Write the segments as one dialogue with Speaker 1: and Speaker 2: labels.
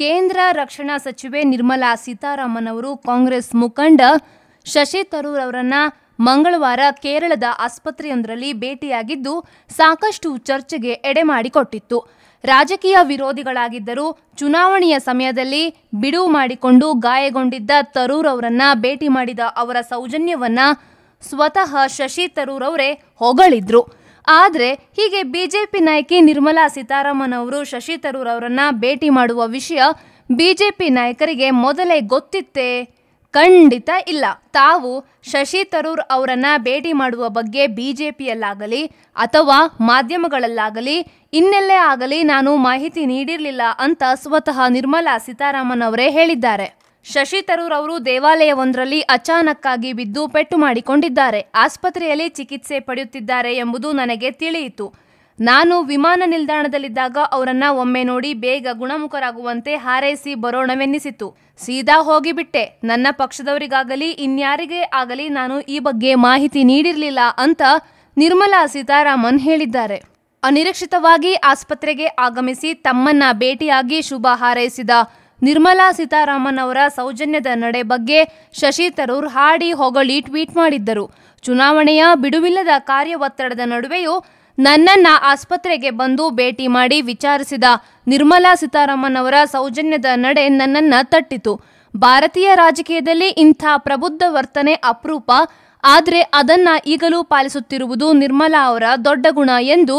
Speaker 1: ಕೇಂದ್ರ ರಕ್ಷಣಾ ಸಚಿವೆ ನಿರ್ಮಲಾ ಸೀತಾರಾಮನ್ ಅವರು ಕಾಂಗ್ರೆಸ್ ಮುಖಂಡ ಶಶಿ ತರೂರ್ ಅವರನ್ನ ಮಂಗಳವಾರ ಕೇರಳದ ಆಸ್ಪತ್ರೆಯೊಂದರಲ್ಲಿ ಭೇಟಿಯಾಗಿದ್ದು, ಸಾಕಷ್ಟು ಚರ್ಚೆಗೆ ಎಡೆ ಮಾಡಿಕೊಟ್ಟಿತ್ತು. ರಾಜಕೀಯ ವಿರೋಧಿಗಳಾಗಿದ್ದರೂ ಚುನಾವಣೆಯ ಸಮಯದಲ್ಲಿ ಬಿಡುವು ಮಾಡಿಕೊಂಡು ಗಾಯಗೊಂಡಿದ್ದ ತರೂರ್ ಅವರನ್ನ ಭೇಟಿ ಮಾಡಿದ ಅವರ ಸೌಜನ್ಯವನ್ನ ಸ್ವತಃ ಶಶಿ ತರೂರ್ ಅವರೇ ಹೊಗಳಿದ್ರು. ಆದರೆ ಹೀಗೆ ಬಿಜೆಪಿ ನಾಯಕಿ ನಿರ್ಮಲಾ ಸೀತಾರಾಮನ್ ಅವರು, ಶಶಿ ತರೂರ್ ಅವರನ್ನ ಭೇಟಿ ಮಾಡುವ ವಿಷಯ ಬಿಜೆಪಿ ನಾಯಕರಿಗೆ ಮೊದಲೇ ಗೊತ್ತಿತ್ತೇ? ಖಂಡಿತ ಇಲ್ಲ. ತಾವು ಶಶಿ ತರೂರ್ ಅವರನ್ನ ಭೇಟಿ ಮಾಡುವ ಬಗ್ಗೆ ಬಿಜೆಪಿಯಲ್ಲಾಗಲಿ ಅಥವಾ ಮಾಧ್ಯಮಗಳಲ್ಲಾಗಲಿ, ಇನ್ನೆಲ್ಲೇ ಆಗಲಿ ನಾನು ಮಾಹಿತಿ ನೀಡಿರಲಿಲ್ಲ ಅಂತ ಸ್ವತಃ ನಿರ್ಮಲಾ ಸೀತಾರಾಮನ್ ಅವರೇ ಹೇಳಿದ್ದಾರೆ. ಶಶಿ ತರೂರ್ ಅವರು ದೇವಾಲಯವೊಂದರಲ್ಲಿ ಅಚಾನಕ್ಕಾಗಿ ಬಿದ್ದು ಪೆಟ್ಟು ಮಾಡಿಕೊಂಡಿದ್ದಾರೆ. ಆಸ್ಪತ್ರೆಯಲ್ಲಿ ಚಿಕಿತ್ಸೆ ಪಡೆಯುತ್ತಿದ್ದಾರೆ ಎಂಬುದು ನನಗೆ ತಿಳಿಯಿತು. ನಾನು ವಿಮಾನ ನಿಲ್ದಾಣದಲ್ಲಿದ್ದಾಗ ಅವರನ್ನ ಒಮ್ಮೆ ನೋಡಿ ಬೇಗ ಗುಣಮುಖರಾಗುವಂತೆ ಹಾರೈಸಿ ಬರೋಣವೆನ್ನಿಸಿತು. ಸೀದಾ ಹೋಗಿಬಿಟ್ಟೆ. ನನ್ನ ಪಕ್ಷದವರಿಗಾಗಲಿ, ಇನ್ಯಾರಿಗೇ ಆಗಲಿ ನಾನು ಈ ಬಗ್ಗೆ ಮಾಹಿತಿ ನೀಡಿರಲಿಲ್ಲ ಅಂತ ನಿರ್ಮಲಾ ಸೀತಾರಾಮನ್ ಹೇಳಿದ್ದಾರೆ. ಅನಿರೀಕ್ಷಿತವಾಗಿ ಆಸ್ಪತ್ರೆಗೆ ಆಗಮಿಸಿ ತಮ್ಮನ್ನ ಭೇಟಿಯಾಗಿ ಶುಭ ಹಾರೈಸಿದ ನಿರ್ಮಲಾ ಸೀತಾರಾಮನ್ ಅವರ ಸೌಜನ್ಯದ ನಡೆ ಬಗ್ಗೆ ಶಶಿ ತರೂರ್ ಹಾಡಿ ಹೊಗಳಿ ಟ್ವೀಟ್ ಮಾಡಿದ್ದರು. ಚುನಾವಣೆಯ ಬಿಡುವಿಲ್ಲದ ಕಾರ್ಯ ಒತ್ತಡದ ನಡುವೆಯೂ ನನ್ನನ್ನ ಆಸ್ಪತ್ರೆಗೆ ಬಂದು ಭೇಟಿ ಮಾಡಿ ವಿಚಾರಿಸಿದ ನಿರ್ಮಲಾ ಸೀತಾರಾಮನ್ ಅವರ ಸೌಜನ್ಯದ ನಡೆ ನನ್ನನ್ನ ತಟ್ಟಿತು. ಭಾರತೀಯ ರಾಜಕೀಯದಲ್ಲಿ ಇಂಥ ಪ್ರಬುದ್ಧ ವರ್ತನೆ ಅಪರೂಪ, ಆದರೆ ಅದನ್ನ ಈಗಲೂ ಪಾಲಿಸುತ್ತಿರುವುದು ನಿರ್ಮಲಾ ಅವರ ದೊಡ್ಡ ಗುಣ ಎಂದು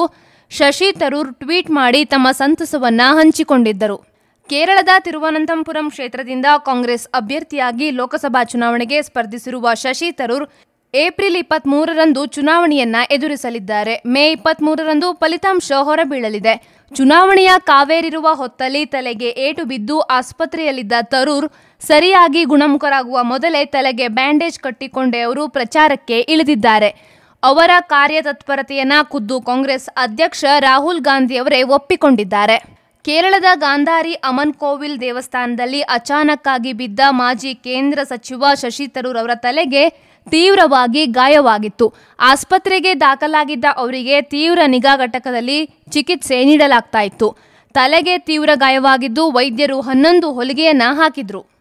Speaker 1: ಶಶಿ ತರೂರ್ ಟ್ವೀಟ್ ಮಾಡಿ ತಮ್ಮ ಸಂತಸವನ್ನ ಹಂಚಿಕೊಂಡಿದ್ದರು. ಕೇರಳದ ತಿರುವನಂತಪುರಂ ಕ್ಷೇತ್ರದಿಂದ ಕಾಂಗ್ರೆಸ್ ಅಭ್ಯರ್ಥಿಯಾಗಿ ಲೋಕಸಭಾ ಚುನಾವಣೆಗೆ ಸ್ಪರ್ಧಿಸಿರುವ ಶಶಿ ತರೂರ್ ಏಪ್ರಿಲ್ ಇಪ್ಪತ್ತ್ ಮೂರರಂದು ಚುನಾವಣೆಯನ್ನ ಎದುರಿಸಲಿದ್ದಾರೆ. ಮೇ ಇಪ್ಪತ್ತ್ ಮೂರರಂದು ಫಲಿತಾಂಶ ಹೊರಬೀಳಲಿದೆ. ಚುನಾವಣೆಯ ಕಾವೇರಿರುವ ಹೊತ್ತಲ್ಲಿ ತಲೆಗೆ ಏಟು ಬಿದ್ದು ಆಸ್ಪತ್ರೆಯಲ್ಲಿದ್ದ ತರೂರ್ ಸರಿಯಾಗಿ ಗುಣಮುಖರಾಗುವ ಮೊದಲೇ ತಲೆಗೆ ಬ್ಯಾಂಡೇಜ್ ಕಟ್ಟಿಕೊಂಡೇ ಅವರು ಪ್ರಚಾರಕ್ಕೆ ಇಳಿದಿದ್ದಾರೆ. ಅವರ ಕಾರ್ಯತತ್ಪರತೆಯನ್ನ ಖುದ್ದು ಕಾಂಗ್ರೆಸ್ ಅಧ್ಯಕ್ಷ ರಾಹುಲ್ ಗಾಂಧಿಯವರೇ ಒಪ್ಪಿಕೊಂಡಿದ್ದಾರೆ. ಕೇರಳದ ಗಾಂಧಾರಿ ಅಮನ್ ಕೋವಿಲ್ ದೇವಸ್ಥಾನದಲ್ಲಿ ಅಚಾನಕ್ಕಾಗಿ ಬಿದ್ದ ಮಾಜಿ ಕೇಂದ್ರ ಸಚಿವ ಶಶಿ ತರೂರ್ ಅವರ ತಲೆಗೆ ತೀವ್ರವಾಗಿ ಗಾಯವಾಗಿತ್ತು. ಆಸ್ಪತ್ರೆಗೆ ದಾಖಲಾಗಿದ್ದ ಅವರಿಗೆ ತೀವ್ರ ನಿಗಾ ಘಟಕದಲ್ಲಿ ಚಿಕಿತ್ಸೆ ನೀಡಲಾಗ್ತಾ ತಲೆಗೆ ತೀವ್ರ ಗಾಯವಾಗಿದ್ದು ವೈದ್ಯರು ಹನ್ನೊಂದು ಹೊಲಿಗೆಯನ್ನ ಹಾಕಿದ್ರು.